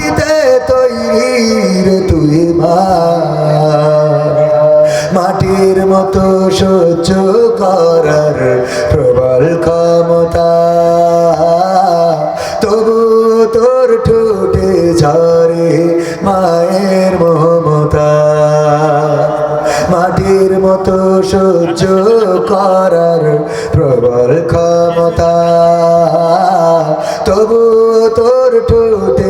মাটিতে তৈরি রে তুই মা মাটির মতো সহ্য করার প্রবল ক্ষমতা। তবু তোর ঠোঁটে ঝরে মায়ের মমতা। মাটির মতো সহ্য করার প্রবল ক্ষমতা। তবু তোর ঠোঁটে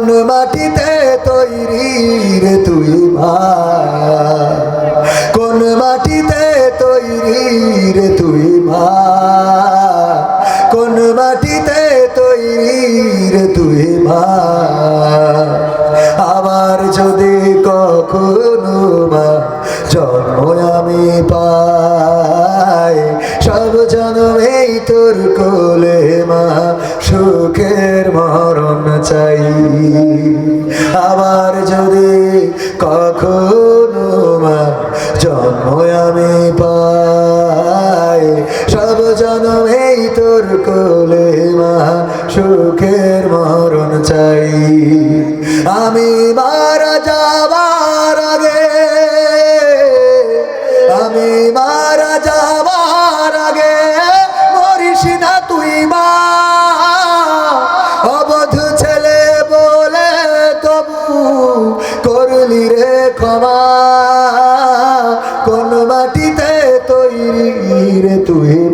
কোন মাটিতে তৈরি রে তুই মা? কোন মাটিতে তৈরি রে তুই মা? কোন মাটিতে তৈরি রে তুই মা? আমার যদি কখনো মা জন্ম আমি পাই তোর কোলে মা, সুখের মরণ চাই। আবার যদি কখনো মা, জন্ম আমি পাই, সব জন্মেই তোর কোলে মা, সুখের মরণ চাই। আমি মারা যাবার আগে, আমি মারা যাবার